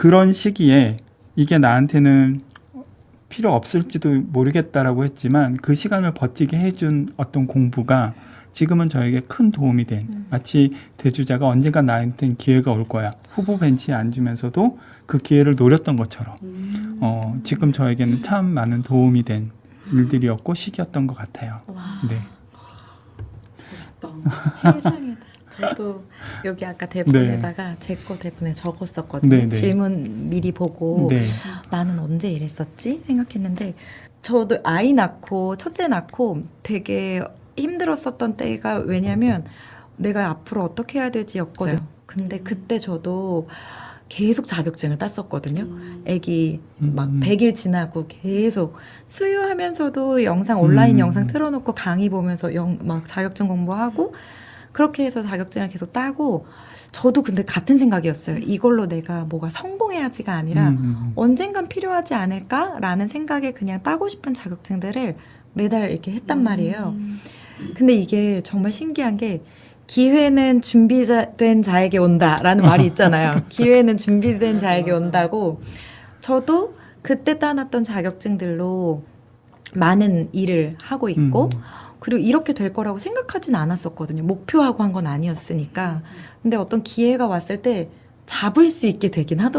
그런 시기에 이게 나한테는 필요 없을지도 모르겠다라고 했지만 그 시간을 버티게 해준 어떤 공부가 지금은 저에게 큰 도움이 된 음. 마치 대주자가 언젠가 나한테는 기회가 올 거야 후보 벤치에 앉으면서도 그 기회를 노렸던 것처럼 음. 어, 지금 저에게는 참 많은 도움이 된 일들이었고 시기였던 것 같아요. 와. 네. 세상에. 저도 여기 아까 대본에다가 제거 대본에 적었었거든요. 네, 네. 질문 미리 보고 네. 나는 언제 이랬었지 생각했는데 저도 아이 낳고 첫째 낳고 되게 힘들었었던 때가 왜냐면 내가 앞으로 어떻게 해야 될지였거든. 요 근데 그때 저도 계속 자격증을 땄었거든요. 막 음. 100일 지나고 계속 수유하면서도 영상 온라인 음. 영상 틀어놓고 강의 보면서 영, 막 자격증 공부하고 그렇게 해서 자격증을 계속 따고 저도 근데 같은 생각이었어요. 이걸로 내가 뭐가 성공해야지가 아니라 음, 음. 언젠간 필요하지 않을까라는 생각에 그냥 따고 싶은 자격증들을 매달 이렇게 했단 말이에요. 근데 이게 정말 신기한 게 기회는 준비된 자에게 온다라는 말이 있잖아요. 기회는 준비된 자에게 온다고. 저도 그때 따놨던 자격증들로 많은 일을 하고 있고 음. 그리고 이렇게 될 거라고 생각하진 않았었거든요. 목표하고 한 건 아니었으니까. 근데 어떤 기회가 왔을 때 잡을 수 있게 되긴 하더라고요.